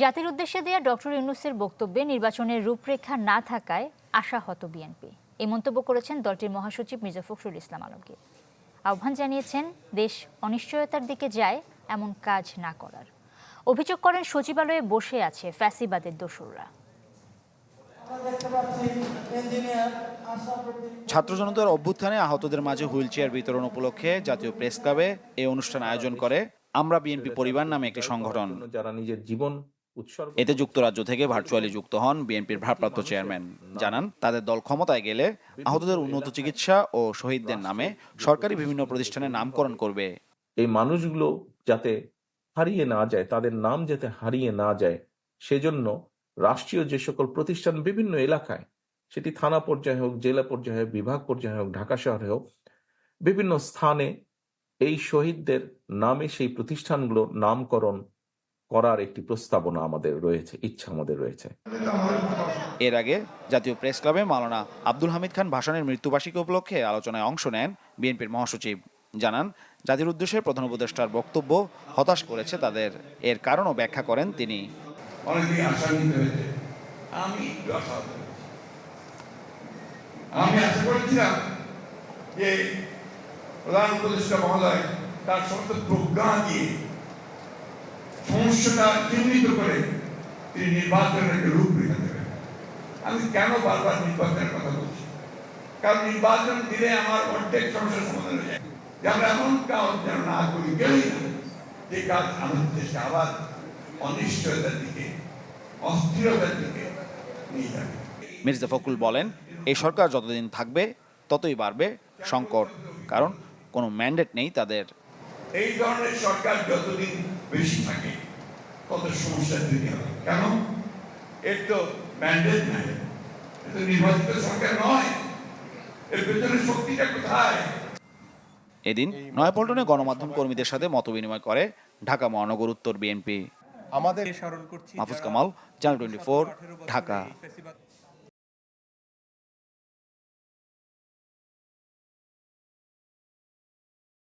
জাতির উদ্দেশ্যে দেয়া ডক্টর ইউনুসের বক্তব্যে নির্বাচনের রূপরেখা না থাকায় আশাহত বিএনপি। এই মন্তব্য করেছেন দলটির মহাসচিব মির্জা ফখরুল ইসলাম আলমগীর। আহ্বান জানিয়েছেন দেশ অনিশ্চয়তার দিকে যায় এমন কাজ না করার। অভিযোগ করেন সচিবালয়ে বসে আছে ফ্যাসিবাদের দোসররা। ছাত্র জনতার অভ্যুত্থানে আহতদের মাঝে হুইল চেয়ার বিতরণ উপলক্ষে জাতীয় প্রেস ক্লাবে এই অনুষ্ঠান আয়োজন করে আমরা বিএনপি পরিবার নামে একটি সংগঠন। যারা নিজের জীবন এতে যুক্তরাজ্য থেকে ভার্চুয়ালি যুক্ত হন বিএনপির ভারপ্রাপ্ত চেয়ারম্যান। জানান তাদের দল ক্ষমতায় গেলে আহতদের উন্নত চিকিৎসা ও শহীদদের নামে সরকারি বিভিন্ন প্রতিষ্ঠানের নামকরণ করবে। এই মানুষগুলো যাতে হারিয়ে না যায় তাদের নাম যাতে হারিয়ে না যায় সেজন্য রাষ্ট্রীয় যে সকল প্রতিষ্ঠান বিভিন্ন এলাকায় সেটি থানা পর্যায়ে হোক জেলা পর্যায়ে হোক বিভাগ পর্যায়ে হোক ঢাকা শহরে হোক বিভিন্ন স্থানে এই শহীদদের নামে সেই প্রতিষ্ঠানগুলো নামকরণ করার একটি প্রস্তাবনা আমাদের রয়েছে ইচ্ছা আমাদের রয়েছে। এর আগে জাতীয় প্রেস ক্লাবে মাওলানা আব্দুল হামিদ খান ভাসানের মৃত্যুবার্ষিকী উপলক্ষে আলোচনায় অংশ নেন বিএনপির মহাসচিব। জানান জাতির উদ্দেশ্যে প্রধান উপদেষ্টার বক্তব্য হতাশ করেছে তাদের। এর কারণও ব্যাখ্যা করেন তিনি। আমি আশা করেছিলাম যে প্রধান উপদেষ্টা মহোদয় তার সমস্ত প্রজ্ঞা দিয়ে সমস্যাটা চিহ্নিত করে তিনি নির্বাচনের একটা রূপরেখা দেবেন। আমি কেন বারবার নির্বাচনের কথা বলছি? কারণ নির্বাচন দিলে আমার অর্ধেক সমস্যার সমাধান হয়ে যায়। যে আমরা এমন কাজ যেন না করি কেউই না। যে কাজ আমাদের দেশে আবার অনিশ্চয়তার দিকে অস্থিরতার দিকে নিয়ে যাবে। মির্জা ফখরুল বলেন এই সরকার যতদিন থাকবে ততই বাড়বে সংকট। কারণ কোনো ম্যান্ডেট নেই তাদের। এই ধরনের সরকার যতদিন বেশি থাকে সমস্যা তৈরি হবে কেন? এর তো ম্যান্ডেট নাই। এত নির্বাচিত সরকার নয়। এর পেছনে শক্তিটা কোথায়? এদিন নয়াপল্টনে গণমাধ্যম কর্মীদের সাথে মতবিনিময় করে ঢাকা মহানগর উত্তর বিএনপি। আমাদের স্মরণ করছি Mahfuz Kamal channel twenty four 17, 18 বছরের ঢাকা।